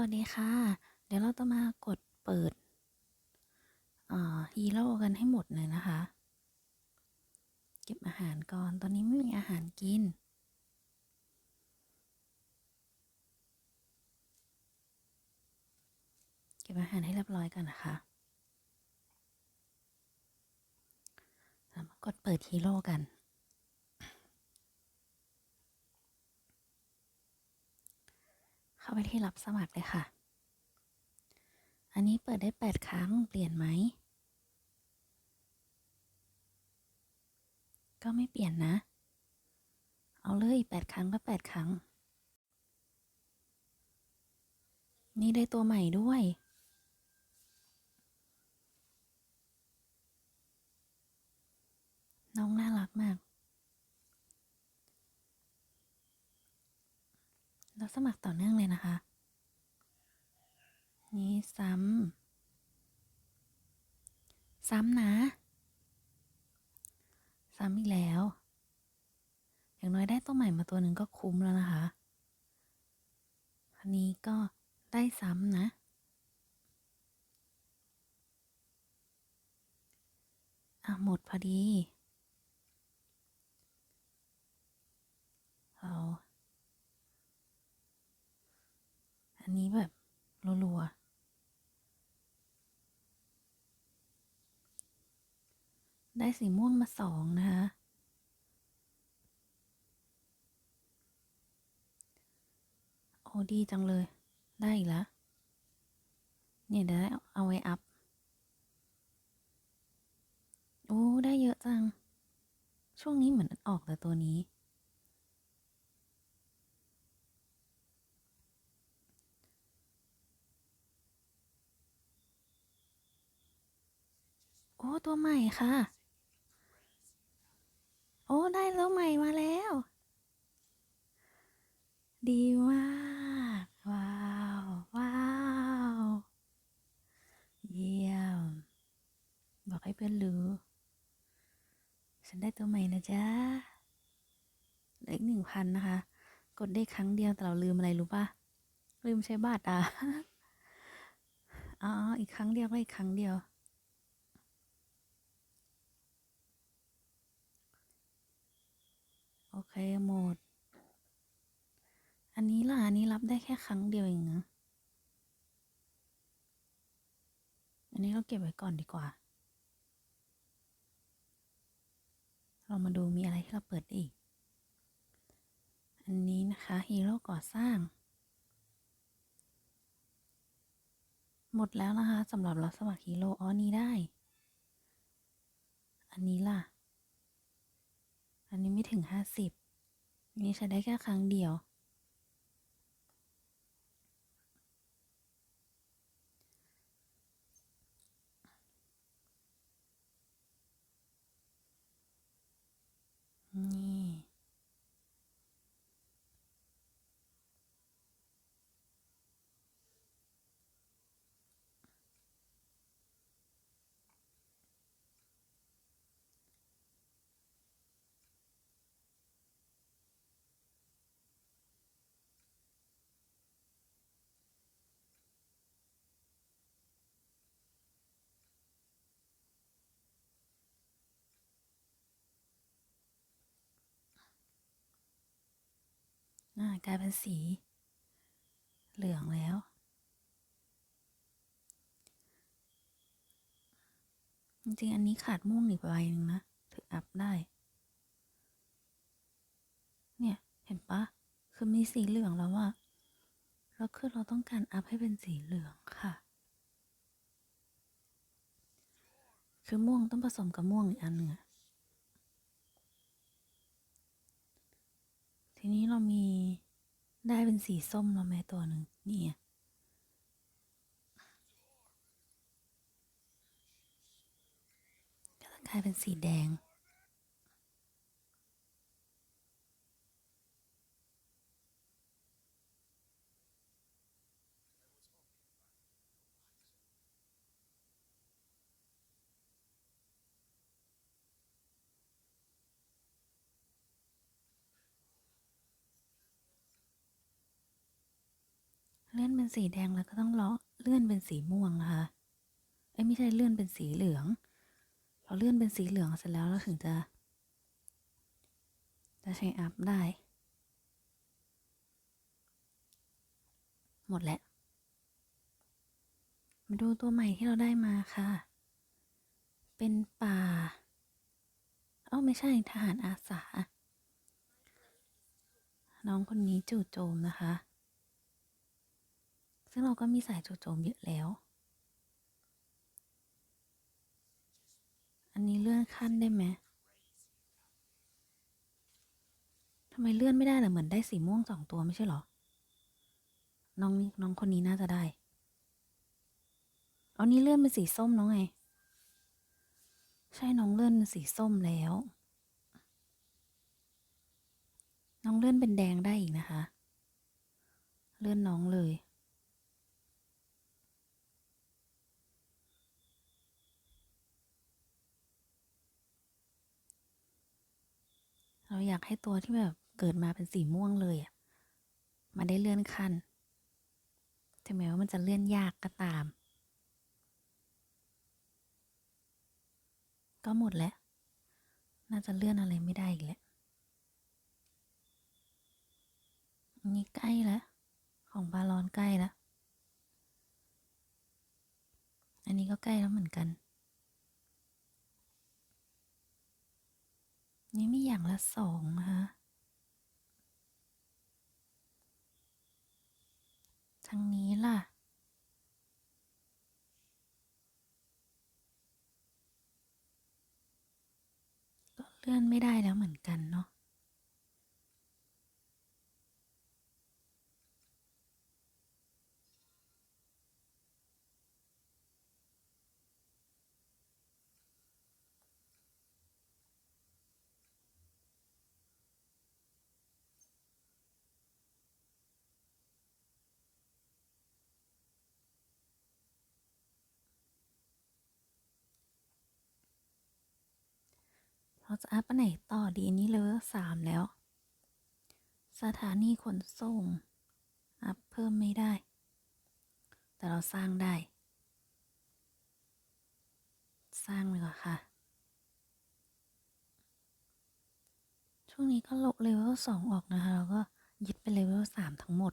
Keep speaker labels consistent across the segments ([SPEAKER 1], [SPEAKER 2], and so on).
[SPEAKER 1] วัสดีค่ะ เดี๋ยวเราจะมากดเปิดฮีโร่กันให้หมดเลยนะคะ เก็บอาหารก่อน ตอนนี้ไม่มีอาหารกิน เก็บอาหารให้เรียบร้อยก่อนนะคะเรามากดเปิดฮีโร่กัน เข้าไปที่รับสมัครเลยค่ะ อันนี้เปิดได้แปดครั้ง เปลี่ยนไหม ก็ไม่เปลี่ยนนะ เอาเลยแปดครั้งก็แปดครั้ง นี่ได้ตัวใหม่ด้วยน้องน่ารักมาก เราสมัครต่อเนื่องเลยนะคะ นี่ซ้ำ ซ้ำนะ ซ้ำอีกแล้ว อย่างน้อยได้ตัวใหม่มาตัวหนึ่งก็คุ้มแล้วนะคะอันนี้ก็ได้ซ้ำนะ อะ หมดพอดี เรา อันนี้แบบรัวๆ ได้สีม่วงมาสองนะคะ โอ้ดีจังเลย ได้อีกแล้ว เนี่ยเดี๋ยวได้เอาไว้อัพ โอ้ ได้เยอะจัง ช่วงนี้เหมือนออกแต่ตัวนี้ โอ้ตัวใหม่ค่ะ โอ้ได้แล้วใหม่มาแล้ว ดีมากว้าวว้าวเยี่ยม บอกให้เพื่อนรู้ ฉันได้ตัวใหม่นะจ๊ะเหลืออีกหนึ่งพันนะคะ กดได้ครั้งเดียวแต่เราลืมอะไรรู้ปะลืมใช้บัตรอะอ๋ออีกครั้งเดียวก็อีกครั้งเดียว โอเค หมด อันนี้ล่ะ อันนี้รับได้แค่ครั้งเดียวเองนะอันนี้เราเก็บไว้ก่อนดีกว่า เรามาดูมีอะไรที่เราเปิดได้อีก อันนี้นะคะฮีโร่ก่อสร้าง หมดแล้วนะคะสำหรับเราสมัครฮีโร่อ๋อนี้ได้ อันนี้ล่ะ อันนี้ไม่ถึงห้าสิบ นี่ใช้ได้แค่ครั้งเดียว นี่ อ่ากลายเป็นสี เหลืองแล้ว จริงๆ อันนี้ขาดม่วงอีกใบหนึ่งนะ ถึงอัพได้ เนี่ย เห็นปะคือมีสีเหลืองแล้วอะแล้วคือเราต้องการอัพให้เป็นสีเหลืองค่ะ คือม่วงต้องผสมกับม่วงอีกอันหนึ่งอะ ทีนี้เรามีได้เป็นสีส้มเราแม่ตัวหนึ่งนี่ก็จะกลายเป็นสีแดง ลื่อนเป็นสีแดงแล้วก็ต้องเลาะเลื่อนเป็นสีม่วงนะคะเอ้ยไม่ใช่เลื่อนเป็นสีเหลืองพอเลื่อนเป็นสีเหลืองเสร็จแล้วเราถึงจะ จะใช้อัพได้ หมดแล้วมาดูตัวใหม่ที่เราได้มาค่ะ เป็นป่า เอ้าไม่ใช่ทหารอาสา น้องคนนี้จู่โจมนะคะ ซึ่งเราก็มีสายจู่โจมเยอะแล้ว อันนี้เลื่อนขั้นได้ไหมทำไมเลื่อนไม่ได้ล่ะเหมือนได้สีม่วงสองตัวไม่ใช่เหรอ น้องนี่น้องคนนี้น่าจะได้ เอานี้เลื่อนเป็นสีส้มน้องไง ใช่น้องเลื่อนเป็นสีส้มแล้ว น้องเลื่อนเป็นแดงได้อีกนะคะ เลื่อนน้องเลย เราอยากให้ตัวที่แบบเกิดมาเป็นสีม่วงเลยอะมาได้เลื่อนขั้นถึงแม้ว่ามันจะเลื่อนยากก็ตาม ก็หมดแล้ว น่าจะเลื่อนอะไรไม่ได้อีกแล้วอันนี้ใกล้แล้ว ของบาลอนใกล้แล้ว อันนี้ก็ใกล้แล้วเหมือนกัน นี่มีอย่างละสองนะะทางนี้ล่ะ ก็เลื่อนไม่ได้แล้วเหมือนกันเนาะ เราจะอัพอันไหนต่อดีอันนี้เลเวลสามแล้ว สถานีขนส่ง อัพเพิ่มไม่ได้ แต่เราสร้างได้ สร้างเลยก่อค่ะ ช่วงนี้ก็ลบเลเวลสองออกนะคะแล้วก็ยึดเป็นเลเวลสามทั้งหมด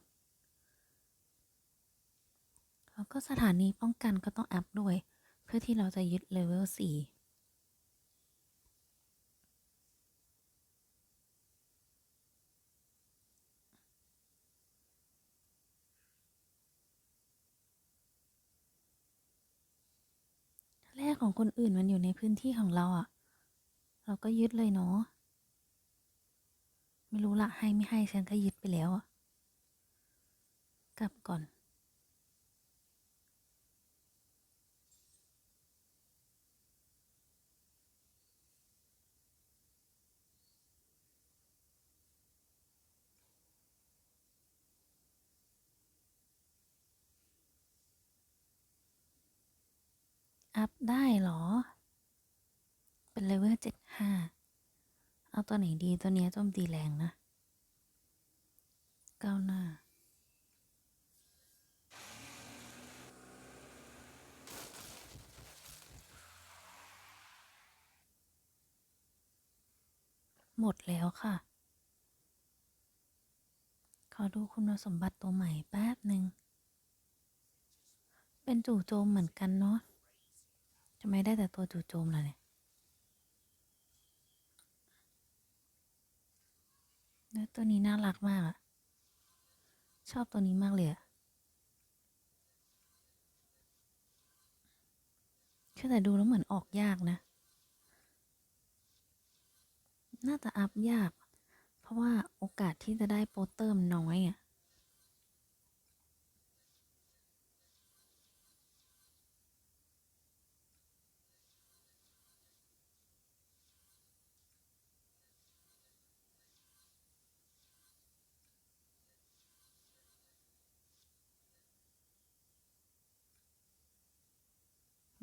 [SPEAKER 1] แล้วก็สถานีป้องกันก็ต้องอัพด้วย เพื่อที่เราจะยึดเลเวลสี่ ของคนอื่นมันอยู่ในพื้นที่ของเราอะ่ะ เราก็ยึดเลยเนาะไม่รู้ละให้ไม่ให้ฉันก็ยึดไปแล้วอะกลับก่อน อัพได้เหรอ เป็นเลเวลเจ็ดห้า เอาตัวไหนดีตัวเนี้ยโจมตีแรงนะก้าวหน้า หมดแล้วค่ะ ขอดูคุณสมบัติตัวใหม่แป๊บหนึ่ง เป็นจู่โจมเหมือนกันเนาะ ไมได้แต่ตัวจู่โจมล่ะเนี่ยแล้วตัวนี้น่ารักมากอะชอบตัวนี้มากเลยอะแค่แต่ดูแล้วเหมือนออกยากนะ น่าจะอัพยาก เพราะว่าโอกาสที่จะได้โปสเตอร์มันน้อยอะ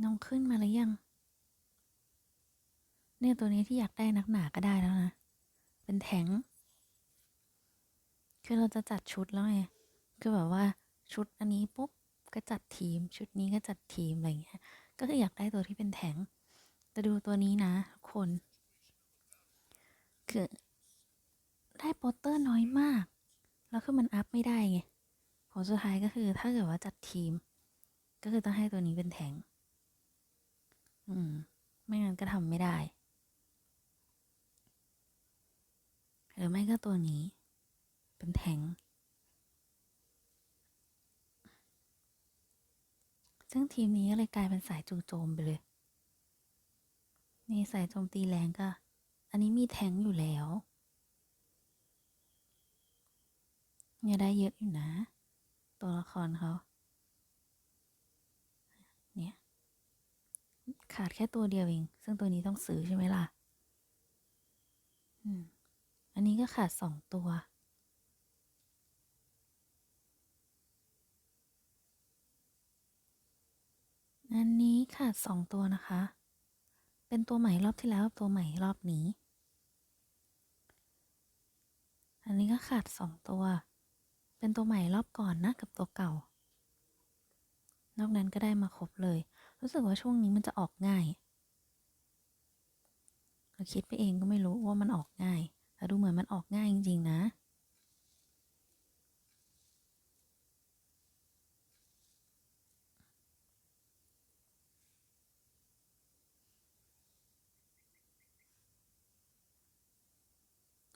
[SPEAKER 1] น้องขึ้นมาหรือยัง เนี่ยตัวนี้ที่อยากได้นักหนาก็ได้แล้วนะ เป็นแทงคือเราจะจัดชุดแล้วไง คือแบบว่าชุดอันนี้ปุ๊บก็จัดทีม ชุดนี้ก็จัดทีมอะไรเงี้ย ก็คืออยากได้ตัวที่เป็นแทงแต่ดูตัวนี้นะทุกคน คือได้โปสเตอร์น้อยมาก แล้วคือมันอัพไม่ได้ไงผลสุดท้ายก็คือถ้าเกิดว่าจัดทีม ก็คือต้องให้ตัวนี้เป็นแทง อืม ไม่งั้นก็ทำไม่ได้ หรือไม่ก็ตัวนี้ เป็นแทงซึ่งทีมนี้ก็เลยกลายเป็นสายจู่โจมไปเลย นี่สายโจมตีแรงก็ อันนี้มีแทงอยู่แล้วเนี่ยได้เยอะอยู่นะ ตัวละครเขา เนี่ย ขาดแค่ตัวเดียวเอง ซึ่งตัวนี้ต้องซื้อใช่ไหมล่ะ อืม อันนี้ก็ขาดสองตัว อันนี้ขาดสองตัวนะคะ เป็นตัวใหม่รอบที่แล้วกับตัวใหม่รอบนี้ อันนี้ก็ขาดสองตัว เป็นตัวใหม่รอบก่อนนะกับตัวเก่า นอกนั้นก็ได้มาครบเลย รู้สึกว่าช่วงนี้มันจะออกง่ายเราคิดไปเองก็ไม่รู้ว่ามันออกง่าย แต่ดูเหมือนมันออกง่ายจริง ๆ นะ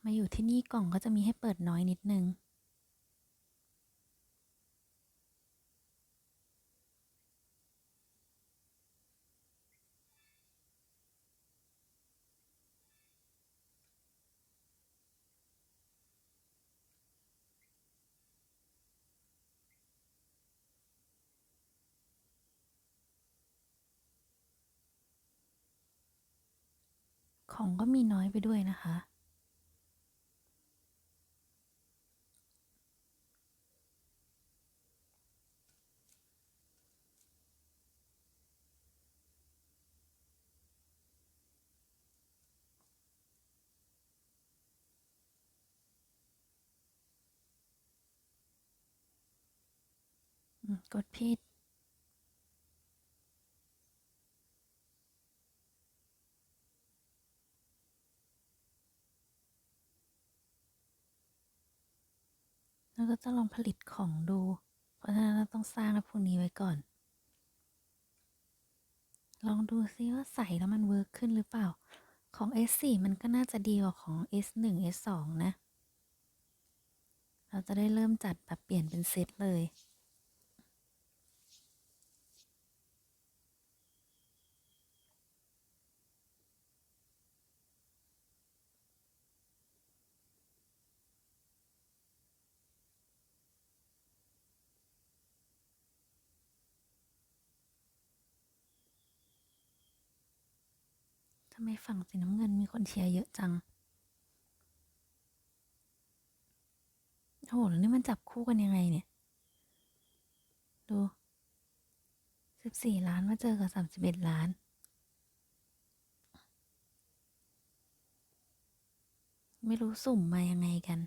[SPEAKER 1] มาอยู่ที่นี่กล่องก็จะมีให้เปิดน้อยนิดนึง ข องก็มีน้อยไปด้วยนะคะอืมกดผิด แล้วก็จะลองผลิตของดู เพราะฉะนั้นเราต้องสร้างพวกนี้ไว้ก่อน ลองดูซิว่าใส่แล้วมันเวิร์กขึ้นหรือเปล่า ของ S4 มันก็น่าจะดีกว่าของ S1 S2 นะ เราจะได้เริ่มจัดแบบเปลี่ยนเป็นเซตเลยำไมฝั่งสีน้ำเงินมีคนเชียร์เยอะจัง โอ้โหแล้วนี่มันจับคู่กันยังไงเนี่ย ดูสิบสี่ล้านมาเจอกับสามสิบเอ็ดล้าน ไม่รู้สุ่มมายังไงกัน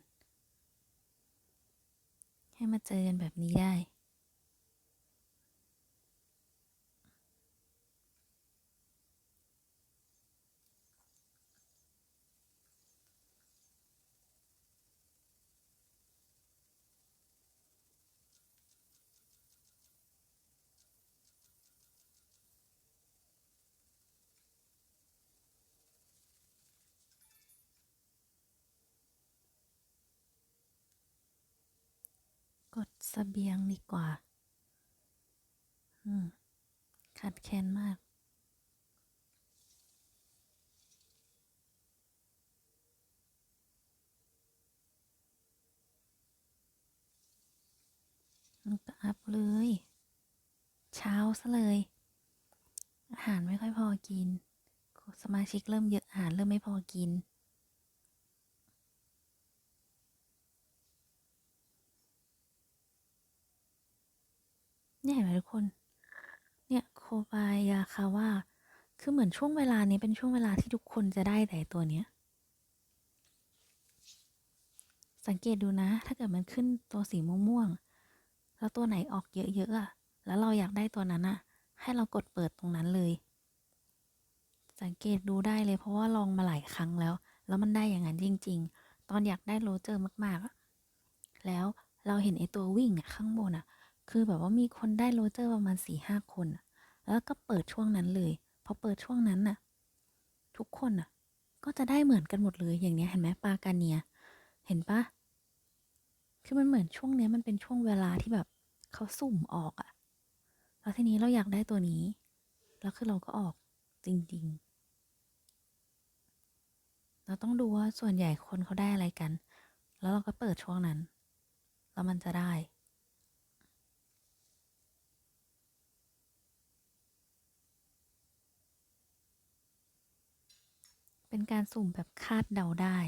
[SPEAKER 1] ให้มาเจอกันแบบนี้ได้ กดเสบียงดีกว่า อืมขาดแคลนมาก มันก็อัพเลย เช้าซะเลย อาหารไม่ค่อยพอกิน สมาชิกเริ่มเยอะอาหารเริ่มไม่พอกิน เนี่ยเห็นไหมทุกคน เนี่ยโคบายาคาว่า คือเหมือนช่วงเวลานี้เป็นช่วงเวลาที่ทุกคนจะได้แต่ตัวเนี้ย สังเกตดูนะ ถ้าเกิดมันขึ้นตัวสีม่วงๆ แล้วตัวไหนออกเยอะๆอะแล้วเราอยากได้ตัวนั้นอะให้เรากดเปิดตรงนั้นเลย สังเกตดูได้เลยเพราะว่าลองมาหลายครั้งแล้ว แล้วมันได้อย่างนั้นจริง ๆ ตอนอยากได้โรเจอร์มากๆอะแล้วเราเห็นไอ้ตัววิ่งอะข้างบนอะ คือแบบว่ามีคนได้โรเจอร์ประมาณสี่ห้าคนแล้วก็เปิดช่วงนั้นเลยพอเปิดช่วงนั้นน่ะ ทุกคนน่ะ ก็จะได้เหมือนกันหมดเลยอย่างเนี้ยเห็นไหมปาการเนีย เห็นปะคือมันเหมือนช่วงเนี้ยมันเป็นช่วงเวลาที่แบบเขาสุ่มออกอะแล้วทีนี้เราอยากได้ตัวนี้ แล้วคือเราก็ออกจริง ๆ เราต้องดูว่าส่วนใหญ่คนเขาได้อะไรกัน แล้วเราก็เปิดช่วงนั้น แล้วมันจะได้ เป็นการสุ่มแบบคาดเดาได้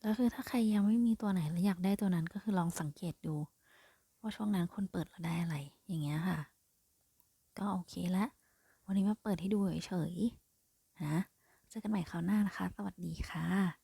[SPEAKER 1] แล้วคือถ้าใครยังไม่มีตัวไหนแล้วอยากได้ตัวนั้นก็คือลองสังเกตดู ว่าช่วงนั้นคนเปิดแล้วได้อะไร อย่างเงี้ยค่ะ ก็โอเคละ วันนี้มาเปิดให้ดูเฉยๆนะ เจอกันใหม่คราวหน้านะคะ สวัสดีค่ะ